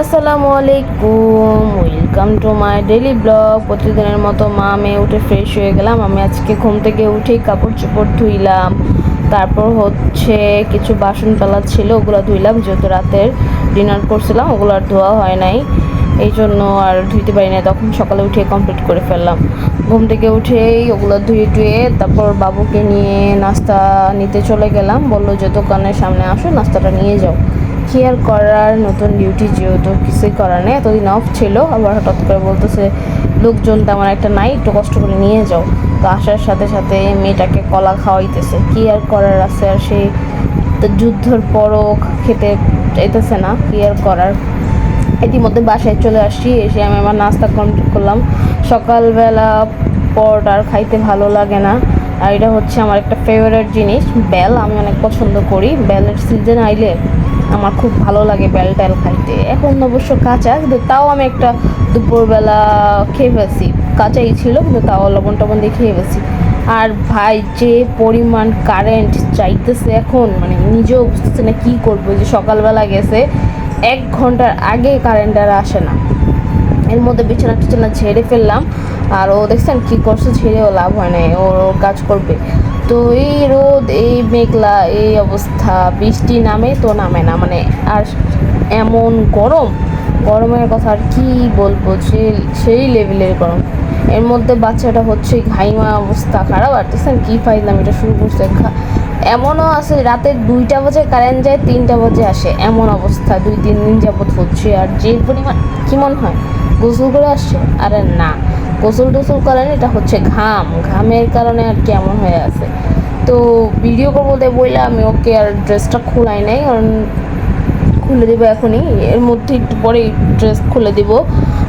আসসালামু আলাইকুম welcome to my daily blog প্রতিদিনের মতো মা আমি উঠে ফ্রেশ হয়ে গেলাম। আমি আজকে ঘুম থেকে উঠেই কাপড় চোপড় ধুইলাম। তারপর হচ্ছে কিছু বাসন পেলা ছিল, ওগুলো ধুইলাম। যেহেতু রাতের ডিনার করছিলাম, ওগুলো আর ধোয়া হয় নাই। এই জন্য আর ধুইতে পারি না তখন সকালে উঠে কমপ্লিট করে ফেললাম। ঘুম থেকে উঠেই ওগুলো ধুয়ে টুয়ে তারপর বাবুকে নিয়ে নাস্তা নিতে চলে গেলাম। বলল যে দোকানের সামনে আসো, নাস্তাটা নিয়ে যাও। কি আর করার নতুন ডিউটি যেহেতু কিছুই করার নেই, এতদিন অফ ছিল, আবার হঠাৎ করে বলতেছে লোকজন তেমন একটা নাই, একটু কষ্ট করে নিয়ে যাও। তো আসার সাথে সাথে মেয়েটাকে কলা খাওয়াইতেছে। কি আর করার আছে আর সেই যুদ্ধর পরও খেতে চাইতেছে না, কি আর করার? ইতিমধ্যে বাসায় চলে আসছি, এসে আমি আমার নাস্তা কমপ্লিট করলাম। সকালবেলা পর আর খাইতে ভালো লাগে না। আর এটা হচ্ছে আমার একটা ফেভারিট জিনিস, বেল, আমি অনেক পছন্দ করি। বেলের সিজন আইলে আমার খুব ভালো লাগে বেল টেল খাইতে। এখন অবশ্য কাঁচা, কিন্তু তাও আমি একটা দুপুরবেলা খেয়ে ফেলছি। কাঁচাই ছিল, কিন্তু তাও লবণ টবণ দিয়ে খেয়ে ফেলছি। আর ভাই, যে পরিমাণ কারেন্ট চাইতেছে এখন মানে নিজেও বুঝতেছে না কী করব যে সকালবেলা গেছে, এক ঘণ্টার আগে কারেন্ট আর আসে না। এর মধ্যে বিছানা টিছানা ঝেড়ে ফেললাম। আর ও দেখছেন কী করছে, ঝেড়েও লাভ হয় না ওর কাজ করবে। তো এই রোদ, এই মেঘলা, এই অবস্থা, বৃষ্টি নামে তো নামে না মানে আর এমন গরম। গরমের কথা আর কী বলব যে সেই লেভেলের গরম। এর মধ্যে বাচ্চাটা হচ্ছে ঘাইমা অবস্থা খারাপ, আর দেখছেন কী ফাইলাম এটা শুরু করছে এমনও আছে রাতের দুইটা বাজে কারেন্ট যায়, তিনটা বাজে আসে, এমন অবস্থা, দুই, তিন দিন যাবৎ হচ্ছে, আর যে পরিমাণ কী মনে হয়? গোসল করে আসছে? আরে না, গোসল টোসল করেন এটা হচ্ছে ঘাম। ঘামের কারণে আর কেমন হয়ে আছে। তো ভিডিও করব বলতে বললে আমি ওকে আর ড্রেসটা খোলাই নাই, কারণ খুলে দেবো এখনই। এর মধ্যে একটু পরে ড্রেস খুলে দিব।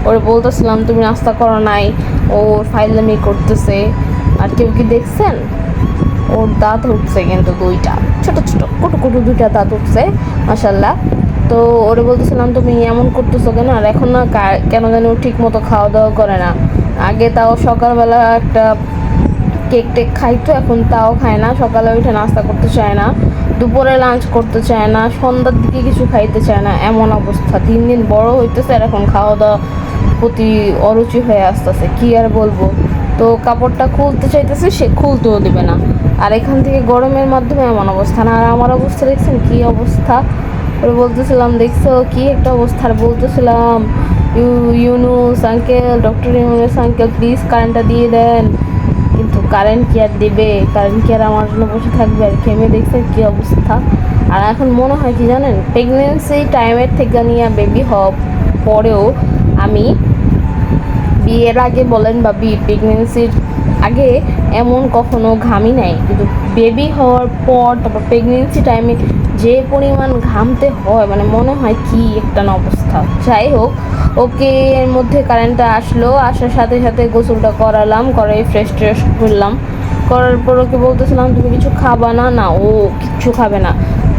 ওরে বলতেছিলাম, তুমি নাস্তা করো নাই, ও ফাইলামি করতেছে। আর কেউ কি দেখছেন? ওর দাঁত উঠছে কিন্তু দুইটা, ছোট ছোট, কুটু কুটু দুইটা দাঁত উঠছে মাসাল্লাহ তো ওরে বলতেছিলাম, তুমি এমন করতেছো কেন? আর এখন না কেন জানি ঠিক মতো খাওয়া দাওয়া করে না। আগে তাও সকালবেলা একটা কেক টেক খাইতো, এখন তাও খায় না। সকালে উঠে নাস্তা করতে চায় না, দুপুরে লাঞ্চ করতে চায় না, সন্ধ্যার দিকে কিছু খাইতে চায় না, এমন অবস্থা। দিন দিন বড় হইতেছে আর এখন খাওয়া দাওয়া প্রতি অরুচি হয়ে আসতেছে, কি আর বলব? তো কাপড়টা খুলতে চাইতেছে, সে খুলতেও দেবে না। আর এখান থেকে গরমের মাধ্যমে এমন অবস্থা না। আর আমার অবস্থা দেখছেন কি অবস্থা? ওরে বলতেছিলাম, দেখছ কি একটা অবস্থা? আর বলতেছিলাম, you Yunus uncle doctor Yunus uncle please কারেন্টটা দিয়ে দেন। কিন্তু কারেন্ট কি আর দেবে? কারেন্ট কি আর আমার জন্য বসে থাকবে? আর খেমে দেখছে কি অবস্থা। আর এখন মনে হয় কি জানেন প্রেগনেন্সি টাইমের থেকে নিয়ে বেবি হওয়ার পরেও আমি বিয়ের আগে বলেন বা বি প্রেগনেন্সির আগে এমন কখনো ঘামি নাই। কিন্তু বেবি হওয়ার পর, তারপর প্রেগনেন্সি টাইমে যে পরিমাণ ঘামতে হয় মানে মনে হয় কি একটা না অবস্থা। যাই হোক, ওকে এর মধ্যে কারেন্টটা আসলো, আসার সাথে সাথে গোসলটা করালাম, করাই ফ্রেশ ট্রেশ করলাম। করার পর ওকে বলতেছিলাম, তুমি কিছু খাবা না? না, ও কিচ্ছু খাবে না।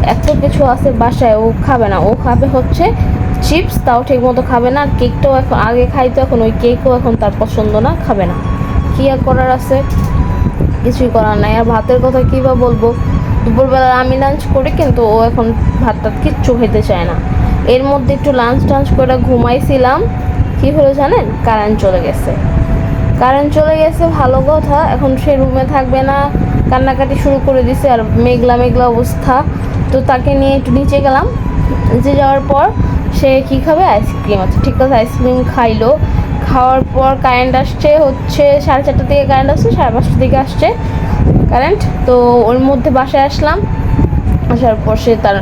এত কিছু আছে বাসায়, ও খাবে না। ও খাবে হচ্ছে চিপস তাও ঠিক মতো খাবে না। কেকটাও এখন আগে খাইতো, এখন ওই কেকও এখন তার পছন্দ না, খাবে না। কী আর করার আছে। কিছুই করার নাই। আর ভাতের কথা কী বা বলব? দুপুরবেলা আমি লাঞ্চ করি, কিন্তু ও এখন ভাতটা কিচ্ছু খেতে চায় না। এর মধ্যে একটু লাঞ্চ টাঞ্চ করে ঘুমাইছিলাম। কী হলো জানেন? কারেন্ট চলে গেছে। কারেন্ট চলে গেছে, ভালো কথা। এখন সে রুমে থাকবে না। কান্নাকাটি শুরু করে দিছে, আর মেঘলা মেঘলা অবস্থা। তো তাকে নিয়ে একটু নিচে গেলাম। নিচে যাওয়ার পর সে কী খাবে? আইসক্রিম আছে। ঠিক আছে আইসক্রিম খাইলো। খাওয়ার পর কারেন্ট আসছে, হচ্ছে সাড়ে চারটার দিকে কারেন্ট আসছে, সাড়ে পাঁচটার দিকে আসছে কারেন্ট তো ওর মধ্যে বাসায় আসলাম, আসার পর সে তার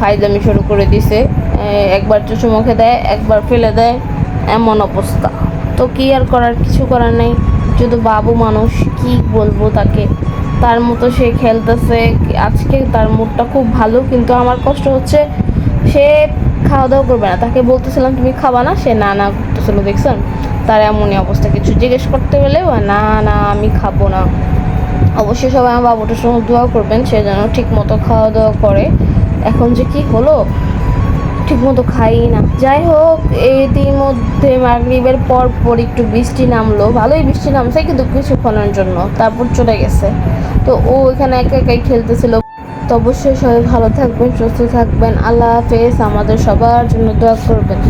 ফাইজলামি শুরু করে দিছে। একবার চুচু মুখে দেয়, একবার ফেলে দেয়, এমন অবস্থা। তো কি আর করার, কিছু করার নেই। শুধু বাবু মানুষ, কি বলব তাকে? তার মতো সে খেলতেছে, আজকে তার মুডটা খুব ভালো, কিন্তু আমার কষ্ট হচ্ছে, সে খাওয়া দাওয়া করবে না। তাকে বলতেছিলাম, তুমি খাবা না? সে না না করতেছিল, দেখছেন? তার এমনই অবস্থা। কিছু জিজ্ঞেস করতে গেলে না না, আমি খাব না। অবশ্যই সবাই আমার বাবুটার সঙ্গে দোয়া করবেন, সে যেন ঠিক মতো খাওয়া দাওয়া করে। এখন যে কি হলো? ঠিক মতো খাই না। যাই হোক এটির মধ্যে মাগরিবের পর পর একটু বৃষ্টি নামলো। ভালোই বৃষ্টি নামছে, কিন্তু কিছুক্ষণের জন্য। তারপর চলে গেছে। তো ও এখানে একা একাই খেলতেছিল। তো অবশ্যই সবাই ভালো থাকবেন সুস্থ থাকবেন। আল্লাহ হাফেজ আমাদের সবার জন্য দোয়া করবেন।